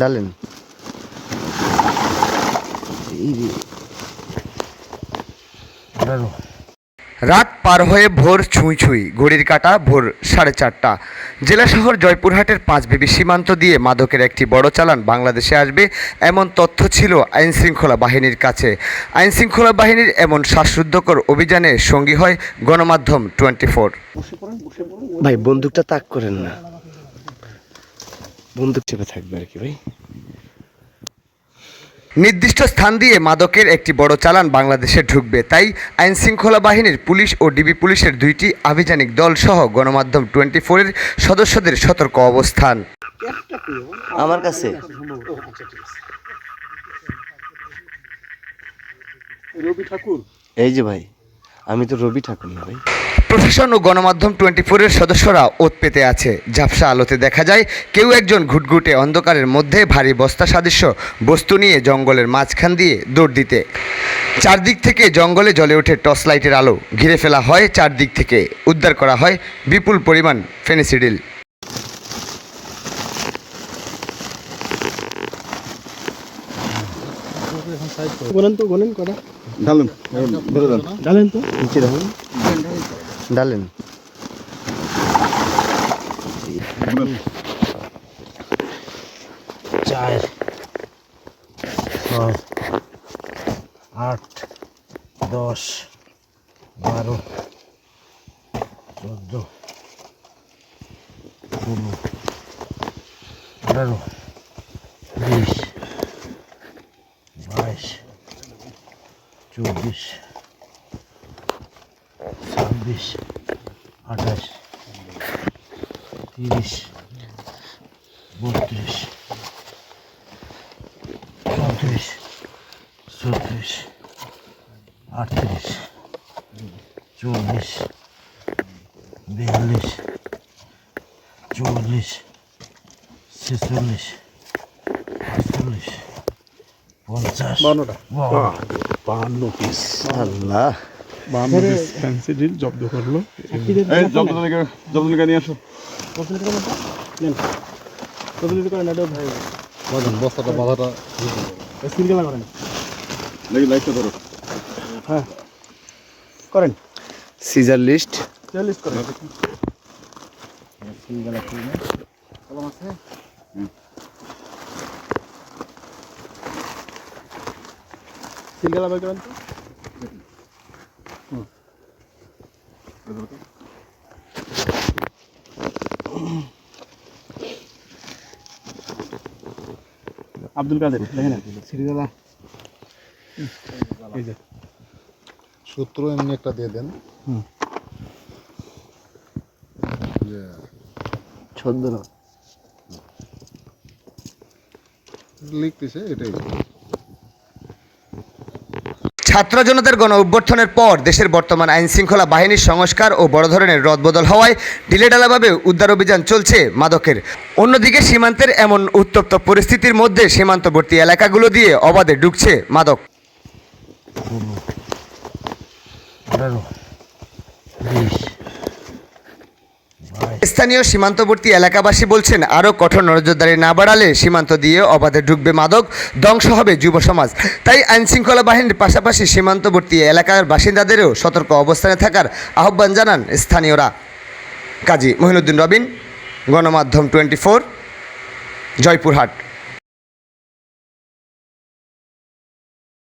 ডালেন রাত পার হয়ে ভোর ছুঁই ছুঁই, ঘড়ির কাটা ভোর সাড়ে চারটা। জেলা শহর জয়পুরহাটের পাঁচবিবি সীমান্ত দিয়ে মাদকের একটি বড় চালান বাংলাদেশে আসবে এমন তথ্য ছিল আইনশৃঙ্খলা বাহিনীর কাছে। আইনশৃঙ্খলা বাহিনীর এমন শ্বাসরুদ্ধকর অভিযানে সঙ্গী হয় গণমাধ্যম টোয়েন্টি ফোর ভাই, বন্দুকটা তাক করেন না। বন্দুক চেপে থাকবে আর কি, ভাই। নির্দিষ্ট স্থান দিয়ে মাদকের একটি বড় চালান বাংলাদেশে ঢুকবে। তাই আইন শৃঙ্খলা বাহিনীর পুলিশ ও ডিবি পুলিশের দুইটি আভিযানিক দল সহ গণমাধ্যম টোয়েন্টি ফোরের সদস্যদের সতর্ক অবস্থান। আমার কাছে। রবি ঠাকুর। এই যে ভাই আমি তো রবি ঠাকুর না ভাই। প্রশাসন ও গণমাধ্যম টোয়েন্টি ফোরের সদস্যরা ওত পেতে আছে। ঝাপসা আলোতে দেখা যায় কেউ একজন ঘুটঘুটে অন্ধকারের মধ্যে ভারী বস্তা সাদৃশ্য বস্তু নিয়ে জঙ্গলের মাঝখান দিয়ে দৌড় দিতে। চারদিক থেকে জঙ্গলে জ্বলে ওঠে টর্চ লাইটের আলো। ঘিরে ফেলা হয় চারদিক থেকে। উদ্ধার করা হয় বিপুল পরিমাণ ফেনিসিডিল। বলেন তো বলেন কথা ঢালুন ধরে দেন তো। নিচে রাখুন ডালেন। চার ছয় আট দশ বারো চোদ্দ ষোলো আঠারো বিশ বাইশ চব্বিশ 35 Arkadaş. 30 35 35 35 Artırış 45 50 40 60 60 50 50 50 50 Allah বাহান্ন পিস ফ্যান্সি ডিল জব্দ করল। এই জব্দ থেকে জব্দ থেকে নিয়ে আসো। বাজান বস্তাটা বাধাটা সিঙ্গেলা করেন। দেখি লাইটটা ধরো। করেন। Seizure list. চল্লিশ করেন। সিঙ্গেলা বাই করেন তো। আব্দুল কাদের দেখেন এই যে। সূত্র এমনি একটা দিয়ে দেন। হুম। ছন্দ না লিখতেছে এটাই। ছাত্র জনতার গণ অভ্যর্থনের পর দেশের বর্তমান আইন শৃঙ্খলা বাহিনীর সংস্কার ও বড় ধরনের রদবদল হওয়ায় ঢিলেঢালাভাবে উদ্ধার অভিযান চলছে মাদকের। অন্যদিকে সীমান্তের এমন উত্তপ্ত পরিস্থিতির মধ্যে সীমান্তবর্তী এলাকাগুলো দিয়ে অবাধে ঢুকছে মাদক। বিশ। স্থানীয় সীমান্তবর্তী এলাকাবাসী বলছেন, আরও কঠোর নজরদারি না বাড়ালে সীমান্ত দিয়ে অবাধে ঢুকবে মাদক, ধ্বংস হবে যুব সমাজ। তাই আইনশৃঙ্খলা বাহিনীর পাশাপাশি সীমান্তবর্তী এলাকার বাসিন্দাদেরও সতর্ক অবস্থানে থাকার আহ্বান জানান স্থানীয়রা। কাজী মহিনুদ্দিন রবিন, গণমাধ্যম টোয়েন্টি ফোর, জয়পুরহাট।